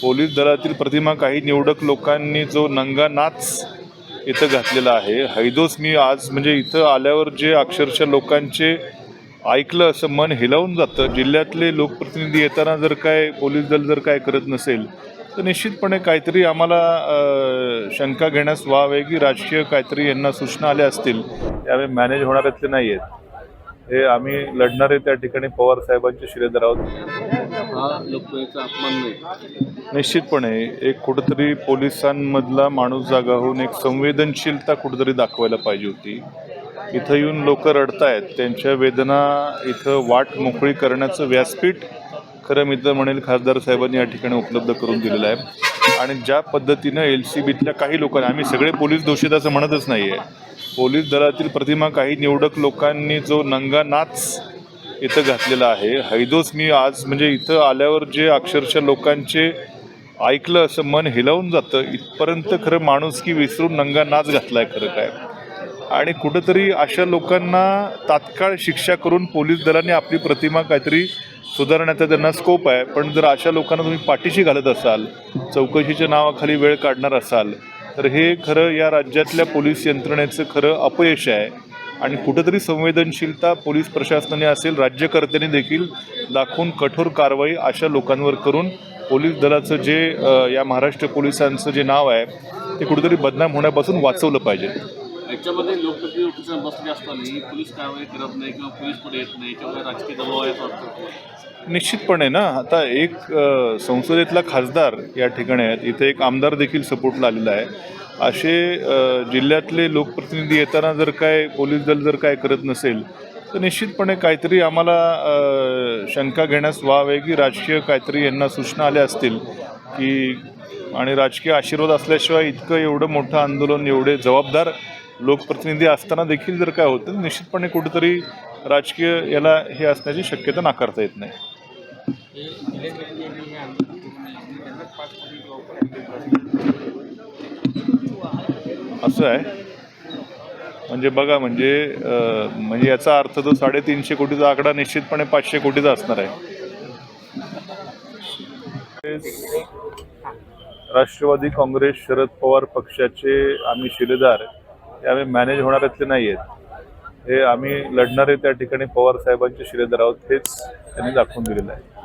Police दलातील प्रतिमा काही निवडक लोकांनी जो नंगा नाच इथं घातलेला आहे. हैदोस मी आज म्हणजे इथं आल्यावर जे अक्षरशः लोकांचे ऐकलं असं मन हिलावून जातं. जिल्ह्यातले लोकप्रतिनिधी येताना जर काय पोलीस दल जर काय करत नसेल तर निश्चितपणे काहीतरी आम्हाला शंका घेण्यास वाव आहे की राजकीय काहीतरी यांना सूचना आल्या असतील. त्यावेळी मॅनेज होणाऱ्यातले नाही आहेत हे आम्ही लढणारे त्या ठिकाणी पवार साहेबांचे शिलेदार आहोत. हा लोकशाहीचा अपमान नाही. निश्चितपणे एक कुठंतरी पोलिसांमधला माणूस जागा होऊन एक संवेदनशीलता कुठंतरी दाखवायला पाहिजे होती. इथं येऊन लोक रडतायत त्यांच्या वेदना इथं वाट मोकळी करण्याचं व्यासपीठ खरं मी तर म्हणेल खासदार साहेबांनी या ठिकाणी उपलब्ध करून दिलेलं आहे. आणि ज्या पद्धतीनं एल सी बीतल्या काही लोकांना आम्ही सगळे पोलीस दोषीत असं म्हणतच नाही आहे पोलीस दलातील प्रतिमा काही निवडक लोकांनी जो नंगा नाच इथं घातलेला आहे. हैदोस मी आज म्हणजे इथं आल्यावर जे अक्षरशः लोकांचे ऐकलं असं मन हिलावून जातं. इथपर्यंत खरं माणूस की विसरून नंगा नाच घातलाय खरं काय. आणि कुठंतरी अशा लोकांना तात्काळ शिक्षा करून पोलीस दलाने आपली प्रतिमा काहीतरी सुधारण्याचा त्यांना स्कोप आहे. पण जर अशा लोकांना तुम्ही पाठीशी घालत असाल चौकशीच्या नावाखाली वेळ काढणार असाल तर हे खरं या राज्यातल्या पोलीस यंत्रणेचं खरं अपयश आहे. आणि कुठंतरी संवेदनशीलता पोलीस प्रशासनाने असेल राज्यकर्त्यांनी देखील दाखवून कठोर कारवाई अशा लोकांवर करून पोलीस दलाचं जे या महाराष्ट्र पोलिसांचं जे नाव आहे ते कुठेतरी बदनाम होण्यापासून वाचवलं पाहिजे. याच्यामध्ये लोकप्रतिनिधी बसले असताना पोलीस कारवाई करत नाही किंवा पोलीस पुढे येत नाही याच्यामध्ये राजकीय दबाव आहे असं वाटतं निश्चितपणे ना. आता एक संसदेतला खासदार या ठिकाणी आहेत. इथे एक आमदार देखील सपोर्टला आलेला आहे. असे जिल्ह्यातले लोकप्रतिनिधी येताना जर काय पोलीस दल जर काय करत नसेल तर निश्चितपणे काहीतरी आम्हाला शंका घेण्यास वाव आहे की राजकीय काहीतरी यांना सूचना आल्या असतील की आणि राजकीय आशीर्वाद असल्याशिवाय इतकं एवढं मोठं आंदोलन एवढे जबाबदार लोकप्रतिनिधी असताना देखील जर काय होतं निश्चितपणे कुठेतरी राजकीय याला हे असण्याची शक्यता नाकारता येत नाही. असं आहे. म्हणजे बघा म्हणजे म्हणजे याचा अर्थ तो साडेतीनशे कोटीचा आकडा निश्चितपणे पाचशे कोटीचा असणार आहे. राष्ट्रवादी काँग्रेस शरद पवार पक्षाचे आम्ही शिलेदार आम्ही मॅनेज होणाऱ्यातले नाही आहेत. हे आम्ही लढणारे त्या ठिकाणी पवार साहेबांचे शिलेदार आहोत हेच त्यांनी दाखवून दिलेलं आहे.